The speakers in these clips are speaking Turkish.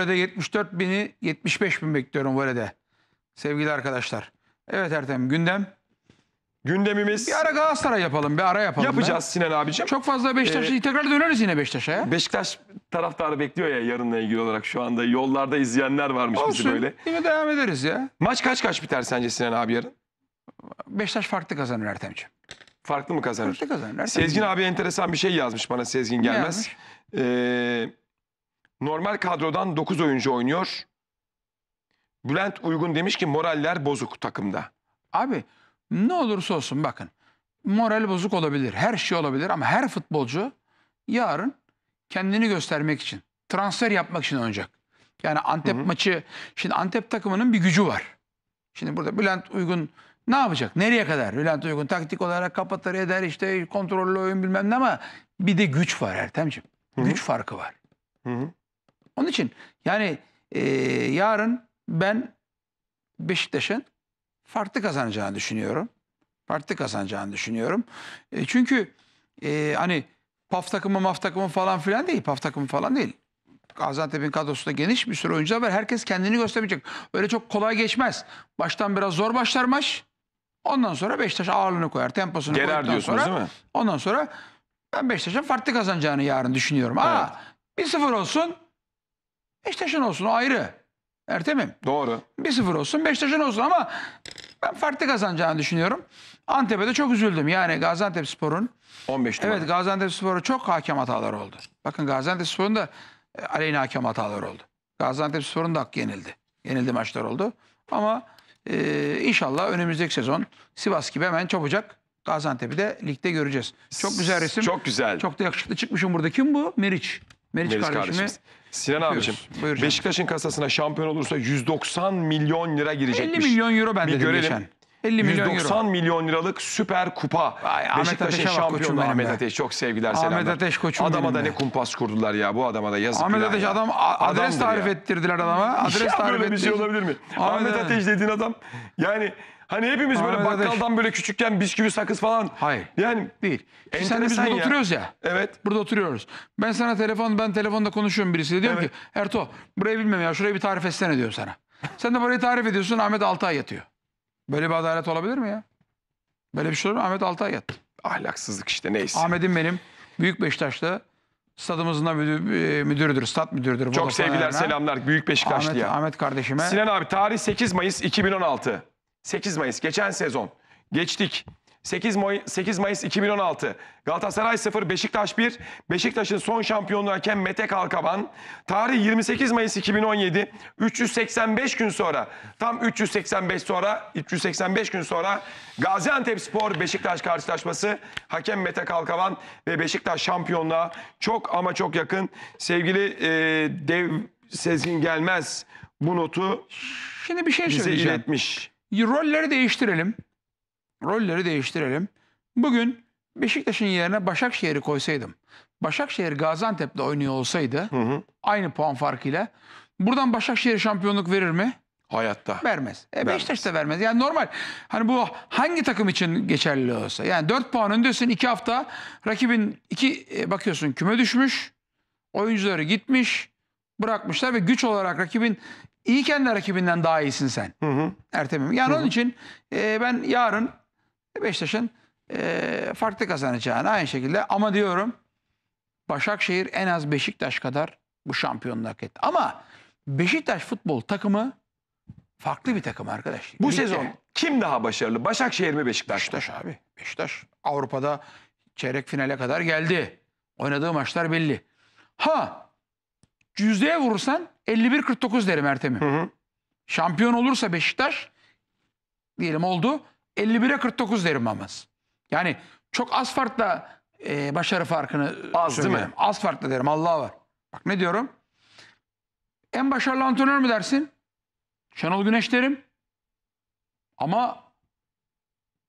Voley'de 74 bini 75 bin bekliyorum voleyde. Sevgili arkadaşlar. Evet Ertem gündem. Gündemimiz Bir ara Galatasaray yapalım. Bir ara yapalım. yapacağız be. Sinan abicim. Çok fazla Beşiktaş'a Ee, tekrar döneriz yine Beşiktaş'a ya. Beşiktaş taraftarı bekliyor ya yarınla ilgili olarak şu anda yollarda izleyenler varmış bizi Olsun. böyle. Yine devam ederiz ya. Maç kaç kaç biter sence Sinan abi yarın? Beşiktaş farklı kazanır Ertemciğim. Farklı mı kazanır? Farklı kazanır. Ertem. Sezgin abi enteresan bir şey yazmış bana Sezgin gelmez. yazmış? Ee, normal kadrodan 9 oyuncu oynuyor. Bülent Uygun demiş ki moraller bozuk takımda. Abi ne olursa olsun bakın. Moral bozuk olabilir. Her şey olabilir ama her futbolcu yarın kendini göstermek için, transfer yapmak için oynayacak. Yani Antep Hı hı. maçı, şimdi Antep takımının bir gücü var. Şimdi burada Bülent Uygun ne yapacak? Nereye kadar? Bülent Uygun taktik olarak kapatır eder işte kontrollü oyun bilmem ne ama bir de güç var Ertemciğim. Güç farkı var. Hı hı. Onun için yani e, yarın ben Beşiktaş'ın farklı kazanacağını düşünüyorum. Farklı kazanacağını düşünüyorum. E, çünkü e, hani PAF takımı maf takımı falan filan değil. PAF takımı falan değil. Gaziantep'in kadrosunda geniş bir sürü oyuncu var. Herkes kendini gösterecek. Öyle çok kolay geçmez. Baştan biraz zor başlar maç. Ondan sonra Beşiktaş ağırlığını koyar. Temposunu Gelir koyduktan diyorsunuz sonra, değil mi? Ondan sonra ben Beşiktaş'ın farklı kazanacağını yarın düşünüyorum. Aa, 1-0 olsun. Beşiktaş'ın olsun o ayrı. Ertem'im. Doğru. 1-0 olsun Beşiktaş'ın olsun ama ben farklı kazanacağını düşünüyorum. Antep'e de çok üzüldüm. Yani Gaziantep Spor'un 15 numara. evet Gaziantep Spor'a çok hakem hataları oldu. Bakın Gaziantep Spor'un da e, aleyhine hakem hataları oldu. Gaziantep Spor'un da hakkı yenildi. Yenildi maçlar oldu. Ama e, inşallah önümüzdeki sezon Sivas gibi hemen çabucak Gaziantep'i de ligde göreceğiz. Çok güzel resim. Çok güzel. Çok da yakışıklı çıkmışım burada. Kim bu? Meriç. Meriç, Melis kardeşimi. kardeşimiz. Sinan öpüyoruz. abicim, Buyur canım. Beşiktaş'ın kasasına şampiyon olursa 190 milyon lira 50 girecekmiş. milyon euro ben Bir dedim görelim. geçen. 50 milyon 190 euro. milyon liralık süper kupa. Vay, Ahmet Beşiktaş'ın Ateş'e bak koçum şampiyonu benim Ahmet be. Ateş. Çok sevgiler Ahmet selamlar. Ateş koçum Adama benim da be. ne kumpas kurdular ya bu adama da yazık Ahmet Ateş ya. adam a- adres Adamdır tarif ya. ettirdiler adama. Adres Ya tarif böyle bir şey olabilir mi? Ahmet Ahmet. Ateş dediğin adam yani hani hepimiz böyle Ahmet Ateş. bakkaldan böyle küçükken bisküvi sakız falan. Hayır. Yani Değil. Şimdi sen de Enteresan burada ya. oturuyoruz ya. evet. Burada oturuyoruz. Ben sana telefon, ben telefonda konuşuyorum birisiyle. Diyorum Evet. ki Erto burayı bilmem ya şurayı bir tarif etsene diyorum sana. Sen de burayı tarif ediyorsun Ahmet 6 ay yatıyor. Böyle bir adalet olabilir mi ya? Böyle bir şey olur mu? Ahmet 6 ay yattı. Ahlaksızlık işte neyse. Ahmet'im benim Büyük Beşiktaş'ta stadımızın da müdür, e, müdürüdür, stat müdürüdür. Çok sevgiler selamlar. Büyük Beşiktaşlı Ahmet, ya. Ahmet kardeşime. Sinan abi tarih 8 Mayıs 2016. 8 Mayıs geçen sezon. Geçtik. 8, May 8 Mayıs 2016. Galatasaray 0, Beşiktaş 1. Beşiktaş'ın son şampiyonluğu hakem Mete Kalkavan. Tarih 28 Mayıs 2017. 385 gün sonra, tam 385 sonra, 385 gün sonra Gaziantep Spor Beşiktaş karşılaşması. Hakem Mete Kalkavan ve Beşiktaş şampiyonluğa çok ama çok yakın. Sevgili e, Dev Sezgin Gelmez bu notu Şimdi bir şey bize iletmiş. Rolleri değiştirelim. Rolleri değiştirelim. Bugün Beşiktaş'ın yerine Başakşehir'i koysaydım. Başakşehir Gaziantep'te oynuyor olsaydı Hı hı. aynı puan farkıyla buradan Başakşehir şampiyonluk verir mi? Hayatta. Vermez. E Beşiktaş da vermez. Yani normal. Hani bu hangi takım için geçerli olsa. Yani 4 puan öndesin 2 hafta rakibin iki e, bakıyorsun küme düşmüş. Oyuncuları gitmiş. Bırakmışlar ve güç olarak rakibin iyiken de rakibinden daha iyisin sen. Hı hı. Ertem'im. Yani onun için e, ben yarın Beşiktaş'ın e, farklı kazanacağını aynı şekilde ama diyorum Başakşehir en az Beşiktaş kadar bu şampiyonluğu hak etti. Ama Beşiktaş futbol takımı farklı bir takım arkadaş. Bu Ligde sezon kim daha başarılı? Başakşehir mi Beşiktaş? Beşiktaş abi. Beşiktaş Avrupa'da çeyrek finale kadar geldi. Oynadığı maçlar belli. Ha yüzdeye vurursan 51-49 derim. Hı hı. Şampiyon olursa Beşiktaş diyelim oldu 51'e 49 derim Mamaz. Yani çok az farkla e, başarı farkını Az değil mi? Az farklı derim Allah var. Bak ne diyorum? En başarılı antrenör mü dersin? Şenol Güneş derim. Ama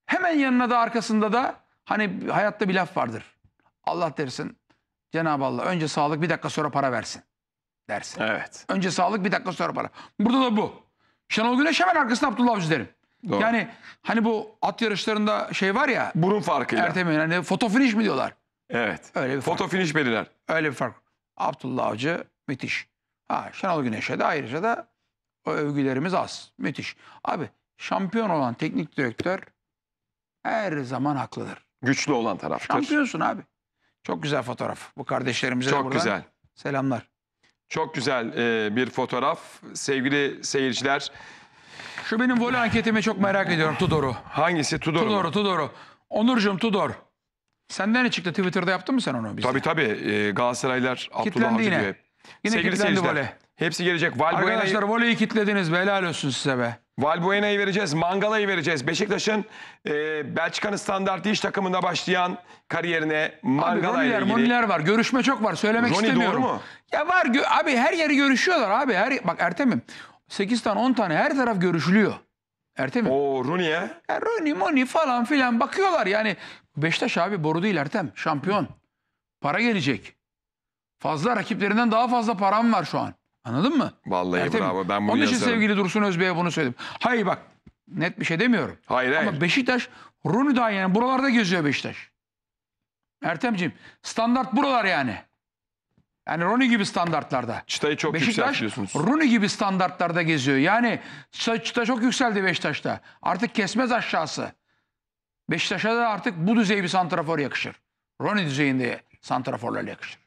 hemen yanına da arkasında da hani hayatta bir laf vardır. Allah dersin Cenab-ı Allah önce sağlık bir dakika sonra para versin dersin. Evet. Önce sağlık bir dakika sonra para. Burada da bu. Şenol Güneş hemen arkasında Abdullah Avcı derim. Doğru. Yani hani bu at yarışlarında şey var ya Burun farkıyla. Ertem'in hani foto finish mi diyorlar? Evet. Öyle bir fark. Foto finish belirler. Öyle bir fark. Abdullah Avcı müthiş. Ha, Şenol Güneş'e de ayrıca da o övgülerimiz az. Müthiş. Abi şampiyon olan teknik direktör her zaman haklıdır. Güçlü olan taraftır. Şampiyonsun abi. Çok güzel fotoğraf. Bu kardeşlerimize de Çok buradan güzel. selamlar. Çok güzel e, bir fotoğraf. Sevgili seyirciler. Şu benim voley anketimi çok merak ediyorum Tudor'u. Hangisi? Tudor mu? Tudor'u, Tudor'u. Onurcuğum Tudor. Senden ne çıktı? Twitter'da yaptın mı sen onu bize? Tabii tabii. E, Galatasaraylar Abdullah Avcı yine. diyor hep. Yine Sevgili kilitlendi seyirciler. voley. Hepsi gelecek. Valbuena'yı Arkadaşlar voleyi kitlediniz. be, Helal olsun size be. Valbuena'yı vereceğiz. Mangala'yı vereceğiz. Beşiktaş'ın e, Belçika'nın standart iş takımında başlayan kariyerine Mangala ile ilgili. Moniler var. Görüşme çok var. Söylemek Roni istemiyorum. doğru mu? Ya var. gö- abi her yeri görüşüyorlar abi. Her bak Ertem'im. 8 tane 10 tane her taraf görüşülüyor. Ertem'im. O Rooney'e Ya Roni, Moni falan filan bakıyorlar yani. Beşiktaş abi boru değil Ertem. Şampiyon. Para gelecek. Fazla rakiplerinden daha fazla param var şu an. Anladın mı? vallahi Ertem'im. bravo. Ben bunu Onun için yazarım. sevgili Dursun Özbey'e bunu söyledim. Hayır bak net bir şey demiyorum. Hayır hayır. Ama Beşiktaş Rooney daha yani buralarda geziyor Beşiktaş. Ertemciğim standart buralar yani. Yani Rooney gibi standartlarda. Çıtayı çok Beşiktaş yükseltiyorsunuz. Rooney gibi standartlarda geziyor. Yani çıta çok yükseldi Beşiktaş'ta. Artık kesmez aşağısı. Beşiktaş'a da artık bu düzey bir santrafor yakışır. Rooney düzeyinde santraforlar yakışır.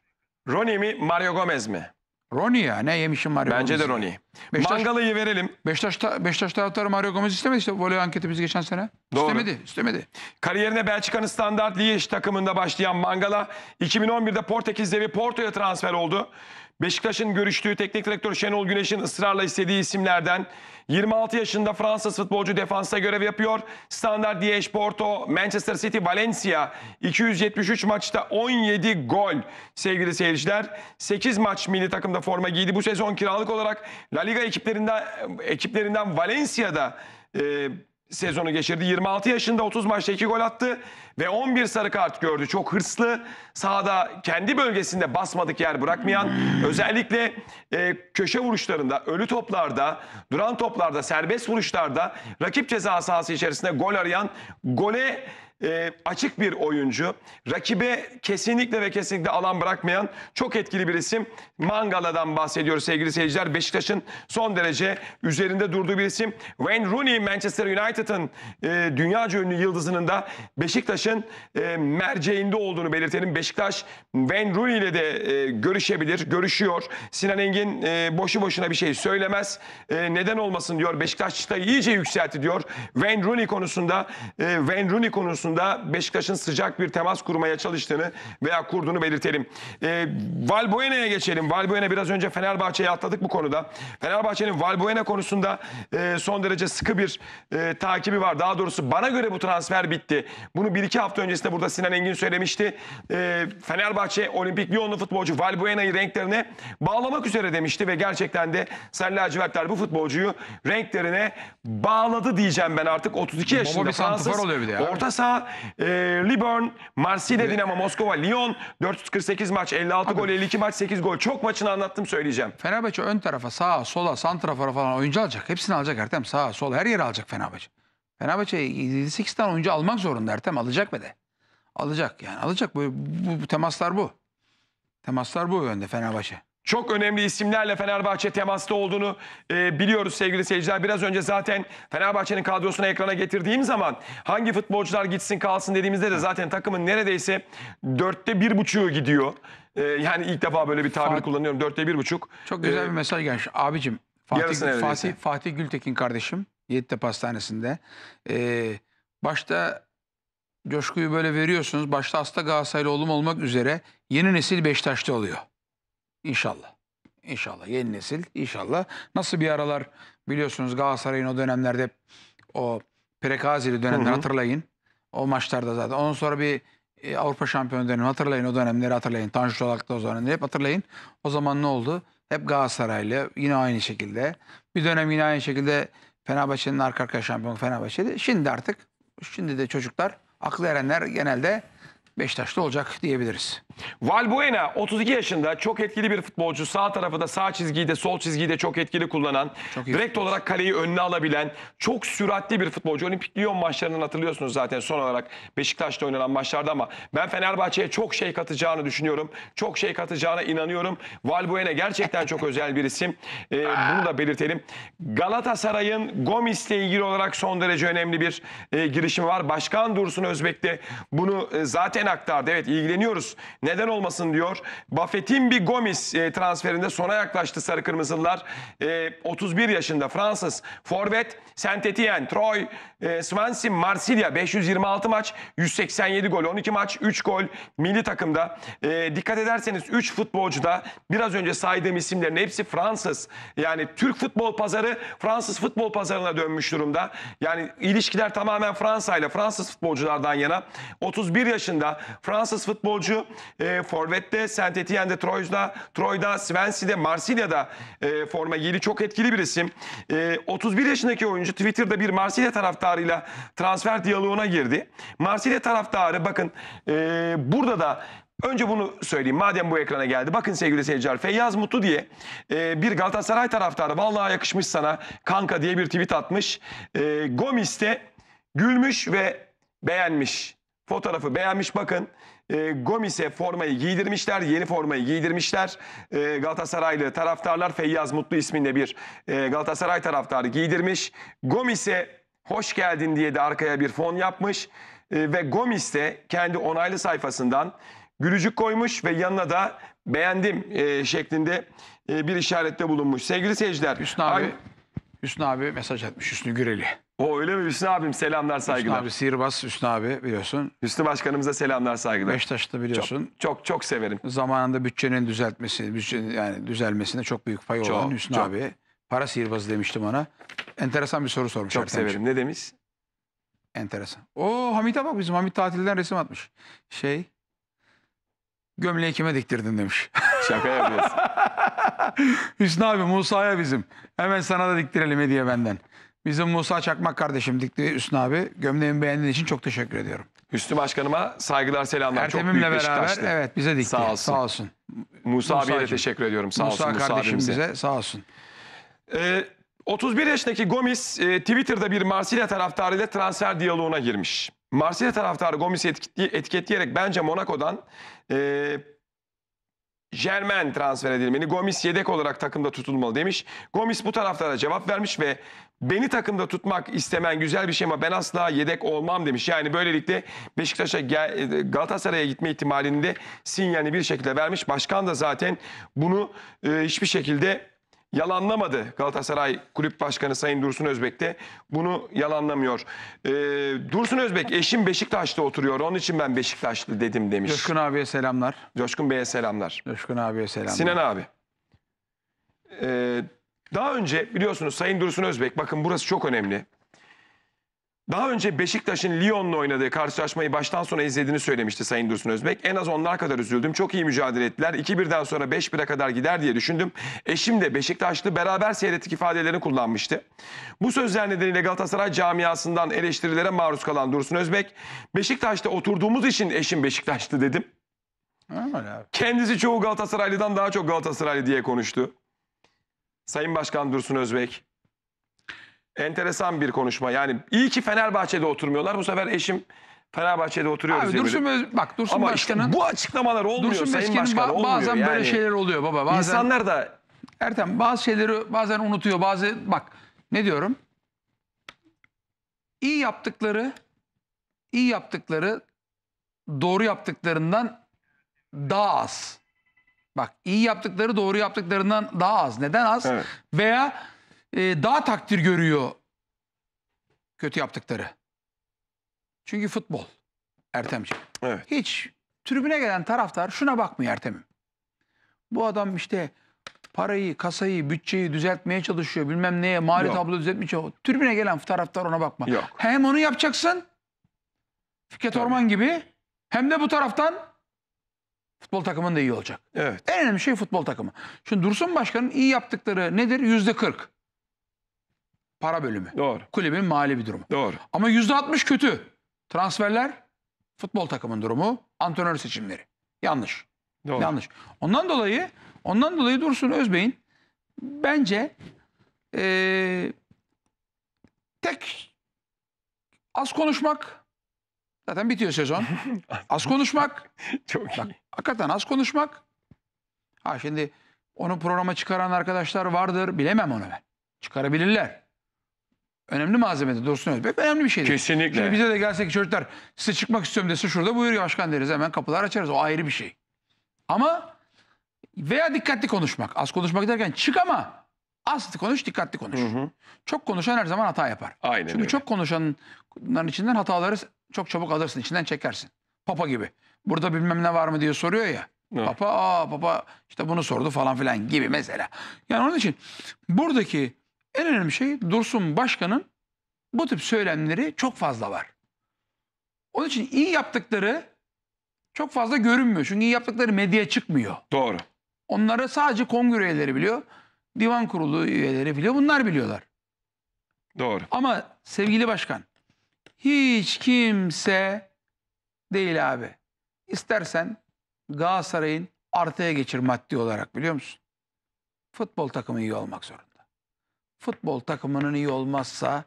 Rooney mi Mario Gomez mi? Rooney ya ne yemişim Mario Bence de Gomez'i. Rooney. Beşiktaş- Mangala'yı verelim. Beşiktaş'ta, Beşiktaş taraftarı Mario Gomez istemedi işte voley anketimiz geçen sene. Doğru. İstemedi, istemedi. Kariyerine Belçika'nın standart Liège takımında başlayan Mangala 2011'de Portekiz devi Porto'ya transfer oldu. Beşiktaş'ın görüştüğü teknik direktör Şenol Güneş'in ısrarla istediği isimlerden 26 yaşında Fransız futbolcu defansta görev yapıyor. Standart Liège, Porto, Manchester City, Valencia 273 maçta 17 gol sevgili seyirciler. 8 maç milli takımda forma giydi. Bu sezon kiralık olarak La Liga ekiplerinden ekiplerinden Valencia'da e, sezonu geçirdi. 26 yaşında 30 maçta 2 gol attı ve 11 sarı kart gördü. Çok hırslı, sahada kendi bölgesinde basmadık yer bırakmayan, özellikle e, köşe vuruşlarında, ölü toplarda, duran toplarda, serbest vuruşlarda rakip ceza sahası içerisinde gol arayan, gole e, açık bir oyuncu. Rakibe kesinlikle ve kesinlikle alan bırakmayan çok etkili bir isim. Mangala'dan bahsediyoruz sevgili seyirciler. Beşiktaş'ın son derece üzerinde durduğu bir isim. Wayne Rooney Manchester United'ın e, dünyaca ünlü yıldızının da Beşiktaş'ın e, merceğinde olduğunu belirtelim. Beşiktaş Wayne Rooney ile de e, görüşebilir, görüşüyor. Sinan Engin e, boşu boşuna bir şey söylemez. E, neden olmasın diyor. Beşiktaş çıtayı iyice yükseltti diyor. Wayne Rooney konusunda e, Wayne Rooney konusunda Beşiktaş'ın sıcak bir temas kurmaya çalıştığını veya kurduğunu belirtelim. E, Valbuena'ya geçelim. Valbuena biraz önce Fenerbahçe'ye atladık bu konuda. Fenerbahçe'nin Valbuena konusunda e, son derece sıkı bir e, takibi var. Daha doğrusu bana göre bu transfer bitti. Bunu bir iki hafta öncesinde burada Sinan Engin söylemişti. E, Fenerbahçe Olimpik Lyonlu futbolcu Valbuena'yı renklerine bağlamak üzere demişti ve gerçekten de Sarı lacivertler bu futbolcuyu renklerine bağladı diyeceğim ben artık. 32 yaşında Fransız. oluyor bir de ya. Orta saha e, Liburn, Marsilya, Dinamo, Moskova, Lyon 448 maç, 56 gol, 52 maç, 8 gol. Çok maçını anlattım söyleyeceğim. Fenerbahçe ön tarafa, sağa, sola, santrafora falan oyuncu alacak. Hepsini alacak Ertem. Sağa, sola, her yere alacak Fenerbahçe. Fenerbahçe 7-8 tane oyuncu almak zorunda Ertem. Alacak mı de? Alacak yani alacak. Bu, bu, bu temaslar bu. Temaslar bu yönde Fenerbahçe. Çok önemli isimlerle Fenerbahçe temasta olduğunu e, biliyoruz sevgili seyirciler. Biraz önce zaten Fenerbahçe'nin kadrosunu ekrana getirdiğim zaman hangi futbolcular gitsin kalsın dediğimizde de zaten takımın neredeyse dörtte bir buçuğu gidiyor. E, yani ilk defa böyle bir tabir Fatih- kullanıyorum. Dörtte bir buçuk. Çok güzel Ee, bir mesaj gelmiş. Abicim Fatih. Fatih, Fatih Gültekin kardeşim Yeditepe Hastanesi'nde. Ee, başta coşkuyu böyle veriyorsunuz. Başta hasta Galatasaraylı oğlum olmak üzere yeni nesil Beşiktaş'ta oluyor. İnşallah. İnşallah. Yeni nesil inşallah. Nasıl bir aralar biliyorsunuz Galatasaray'ın o dönemlerde o Prekazili dönemler Hı hı. hatırlayın. O maçlarda zaten. Ondan sonra bir e, Avrupa şampiyonu dönemi hatırlayın. O dönemleri hatırlayın. Tanju Çolak'ta o dönemleri hep hatırlayın. O zaman ne oldu? Hep Galatasaraylı yine aynı şekilde. Bir dönem yine aynı şekilde Fenerbahçe'nin arka arkaya şampiyonu Fenerbahçe'de. Şimdi artık şimdi de çocuklar aklı erenler genelde Beşiktaş'ta olacak diyebiliriz. Valbuena 32 yaşında çok etkili bir futbolcu. Sağ tarafı da sağ çizgiyi de sol çizgiyi de çok etkili kullanan, Çok direkt olarak kaleyi önüne alabilen, çok süratli bir futbolcu. Olimpik Lyon maçlarından hatırlıyorsunuz zaten son olarak Beşiktaş'ta oynanan maçlarda ama ben Fenerbahçe'ye çok şey katacağını düşünüyorum. Çok şey katacağına inanıyorum. Valbuena gerçekten çok özel bir isim. Ee, bunu da belirtelim. Galatasaray'ın Gomis'le ilgili olarak son derece önemli bir e, girişimi var. Başkan Dursun Özbek de bunu e, zaten aktardı. Evet ilgileniyoruz. Neden olmasın diyor. Buffett'in bir Gomis e, transferinde sona yaklaştı Sarı Kırmızılılar. E, 31 yaşında Fransız forvet Saint Etienne, Troy, e, Swansea, Marsilya 526 maç, 187 gol, 12 maç, 3 gol milli takımda. E, dikkat ederseniz 3 futbolcuda biraz önce saydığım isimlerin hepsi Fransız. Yani Türk futbol pazarı Fransız futbol pazarına dönmüş durumda. Yani ilişkiler tamamen Fransa ile Fransız futbolculardan yana. 31 yaşında Fransız futbolcu e, Forvet'te, Saint Etienne'de, Troy'da, Troy'da, Swansea'de, Marsilya'da e, forma giydi. Çok etkili bir isim. E, 31 yaşındaki oyuncu Twitter'da bir Marsilya taraftarıyla transfer diyaloğuna girdi. Marsilya taraftarı bakın e, burada da Önce bunu söyleyeyim madem bu ekrana geldi. Bakın sevgili seyirciler Feyyaz Mutlu diye e, bir Galatasaray taraftarı vallahi yakışmış sana kanka diye bir tweet atmış. E, Gomis de gülmüş ve beğenmiş. Fotoğrafı beğenmiş bakın. E, Gomis'e formayı giydirmişler. Yeni formayı giydirmişler. E, Galatasaraylı taraftarlar Feyyaz Mutlu isminde bir e, Galatasaray taraftarı giydirmiş. Gomis'e hoş geldin diye de arkaya bir fon yapmış. E, ve Gomis de kendi onaylı sayfasından gülücük koymuş ve yanına da beğendim e, şeklinde e, bir işarette bulunmuş. Sevgili seyirciler. Hüsnü abi, ay- Hüsnü abi mesaj atmış Hüsnü Güreli. O öyle mi Hüsnü abim selamlar Hüsnü saygılar. abi sihirbaz Hüsnü abi biliyorsun. Hüsnü başkanımıza selamlar saygılar. Beşiktaş'ta biliyorsun. Çok çok severim. Zamanında bütçenin düzeltmesi, bütçenin yani düzelmesinde çok büyük payı Çok, olan Hüsnü çok. abi. Para sihirbazı demiştim ona. Enteresan bir soru sormuş. Çok Ertemciğim. severim. Ne demiş? Enteresan. O Hamit'e bak bizim Hamit tatilden resim atmış. Şey gömleği kime diktirdin demiş. Şaka yapıyorsun. Hüsnü abi Musa'ya bizim. Hemen sana da diktirelim hediye benden. Bizim Musa Çakmak kardeşim dikti Hüsnü abi. Gömleğimi beğendiğin için çok teşekkür ediyorum. Hüsnü başkanıma saygılar selamlar. Çok Ertem'imle büyük beraber evet bize dikti. Sağ olsun. Sağ olsun. Musa abiye de Musacığım. teşekkür ediyorum. Sağ Musa olsun Musa kardeşim abimize. bize sağ olsun. Ee, 31 yaşındaki Gomis e, Twitter'da bir Marsilya taraftarıyla transfer diyaloğuna girmiş. Marsilya taraftarı Gomis'i etiketleyerek bence Monaco'dan e, Germain transfer edilmeli. Gomis yedek olarak takımda tutulmalı demiş. Gomis bu taraftara cevap vermiş ve beni takımda tutmak istemen güzel bir şey ama ben asla yedek olmam demiş. Yani böylelikle Beşiktaş'a e, Galatasaray'a gitme ihtimalini de sinyalini bir şekilde vermiş. Başkan da zaten bunu e, hiçbir şekilde yalanlamadı Galatasaray Kulüp Başkanı Sayın Dursun Özbek de bunu yalanlamıyor. Ee, Dursun Özbek eşim Beşiktaş'ta oturuyor onun için ben Beşiktaşlı dedim demiş. Coşkun abiye selamlar. Coşkun Bey'e selamlar. Coşkun abiye selamlar. Sinan abi. Ee, daha önce biliyorsunuz Sayın Dursun Özbek bakın burası çok önemli. Daha önce Beşiktaş'ın Lyon'la oynadığı karşılaşmayı baştan sona izlediğini söylemişti Sayın Dursun Özbek. En az onlar kadar üzüldüm. Çok iyi mücadele ettiler. 2-1'den sonra 5-1'e kadar gider diye düşündüm. Eşim de Beşiktaşlı beraber seyrettik ifadelerini kullanmıştı. Bu sözler nedeniyle Galatasaray camiasından eleştirilere maruz kalan Dursun Özbek, Beşiktaş'ta oturduğumuz için eşim Beşiktaşlı dedim. Kendisi çoğu Galatasaraylı'dan daha çok Galatasaraylı diye konuştu. Sayın Başkan Dursun Özbek. Enteresan bir konuşma. Yani iyi ki Fenerbahçe'de oturmuyorlar. Bu sefer eşim Fenerbahçe'de oturuyoruz Abi Dursun. Öz- bak Dursun Ama işte Başkan'ın bu açıklamalar olmuyor Dursun Sayın Başkan. ba- olmuyor bazen yani. böyle şeyler oluyor baba. Bazen İnsanlar da Ertem bazı şeyleri bazen unutuyor. Bazı bak ne diyorum? İyi yaptıkları iyi yaptıkları doğru yaptıklarından daha az. Bak iyi yaptıkları doğru yaptıklarından daha az. Neden az? Evet. Veya e, daha takdir görüyor kötü yaptıkları. Çünkü futbol Ertemciğim. evet. Hiç tribüne gelen taraftar şuna bakmıyor Ertem'im. Bu adam işte parayı, kasayı, bütçeyi düzeltmeye çalışıyor. Bilmem neye, mali Yok. tablo düzeltmeye çalışıyor. Tribüne gelen taraftar ona bakma. Yok. Hem onu yapacaksın Fikret Tabii. Orman gibi hem de bu taraftan futbol takımın da iyi olacak. Evet. En önemli şey futbol takımı. Şimdi Dursun Başkan'ın iyi yaptıkları nedir? Yüzde kırk. Para bölümü. Doğru. Kulübün mali bir durumu. Doğru. Ama yüzde altmış kötü. Transferler Futbol takımın durumu, antrenör seçimleri. Yanlış. Doğru. Yanlış. Ondan dolayı ondan dolayı Dursun Özbey'in bence eee, tek az konuşmak zaten bitiyor sezon. Az konuşmak Çok iyi. Hakikaten az konuşmak. Ha şimdi onu programa çıkaran arkadaşlar vardır. Bilemem onu ben. Çıkarabilirler. Önemli malzemedir Dursun Özbek. Önemli bir şey değil. Kesinlikle. Şimdi bize de gelse ki çocuklar size çıkmak istiyorum dese şurada buyur ya başkan deriz. Hemen kapılar açarız. O ayrı bir şey. Ama veya dikkatli konuşmak. Az konuşmak derken çık ama az konuş dikkatli konuş. Hı hı. Çok konuşan her zaman hata yapar. Aynen Çünkü öyle. çok konuşanların içinden hataları çok çabuk alırsın, içinden çekersin. Papa gibi. Burada bilmem ne var mı diye soruyor ya. Evet. Papa, aa papa işte bunu sordu falan filan gibi mesela. Yani onun için buradaki en önemli şey Dursun Başkan'ın bu tip söylemleri çok fazla var. Onun için iyi yaptıkları çok fazla görünmüyor. Çünkü iyi yaptıkları medyaya çıkmıyor. Doğru. Onları sadece kongre üyeleri biliyor. Divan kurulu üyeleri biliyor. Bunlar biliyorlar. Doğru. Ama sevgili başkan hiç kimse değil abi. İstersen Galatasaray'ın artıya geçir maddi olarak biliyor musun? Futbol takımı iyi olmak zorunda. Futbol takımının iyi olmazsa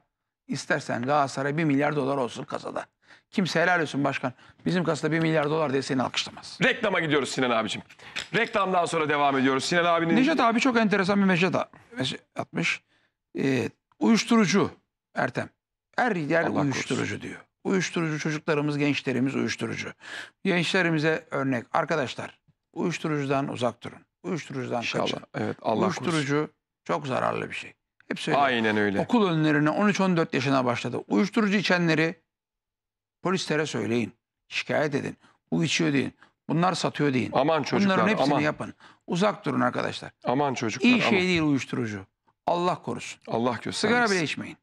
istersen Galatasaray 1 milyar dolar olsun kasada. Kimse helal olsun başkan. Bizim kasada 1 milyar dolar diye seni alkışlamaz. Reklama gidiyoruz Sinan abicim. Reklamdan sonra devam ediyoruz. Sinan abinin Necdet abi çok enteresan bir mesaj atmış. Ee, uyuşturucu Ertem. Her yer Allah uyuşturucu diyor. Uyuşturucu çocuklarımız, gençlerimiz uyuşturucu. Gençlerimize örnek. Arkadaşlar uyuşturucudan uzak durun. Uyuşturucudan İnşallah. kaçın. Evet Allah korusun. uyuşturucu çok zararlı bir şey. Hep söylüyorum. Aynen öyle. Okul önlerine 13-14 yaşına başladı. Uyuşturucu içenleri polislere söyleyin. Şikayet edin. Bu içiyor deyin. Bunlar satıyor deyin. Aman çocuklar Bunların hepsini aman. yapın. Uzak durun arkadaşlar. Aman çocuklar İyi şey aman. değil uyuşturucu. Allah korusun. Allah göstermesin. Sigara bile içmeyin.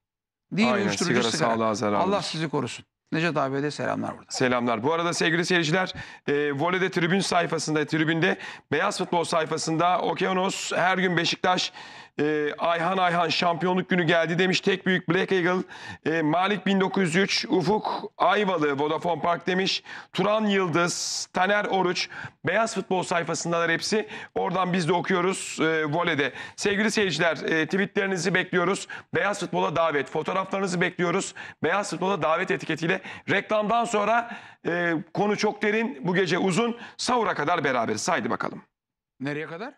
Değil Aynen, uyuşturucu sigara sigara. sağlığa zararlı. Allah sizi korusun. Necdet abiye de selamlar burada. Selamlar. Bu arada sevgili seyirciler, e, Vole'de tribün sayfasında, tribünde Beyaz Futbol sayfasında Okyanos her gün Beşiktaş e, Ayhan Ayhan şampiyonluk günü geldi demiş. Tek büyük Black Eagle, e, Malik 1903, Ufuk Ayvalı Vodafone Park demiş. Turan Yıldız, Taner Oruç, Beyaz Futbol sayfasındalar hepsi. Oradan biz de okuyoruz e, Vole'de. Sevgili seyirciler, e, tweetlerinizi bekliyoruz. Beyaz Futbol'a davet, fotoğraflarınızı bekliyoruz. Beyaz Futbol'a davet etiketiyle reklamdan sonra e, konu çok derin, bu gece uzun. Sahura kadar beraberiz. Haydi bakalım. Nereye kadar?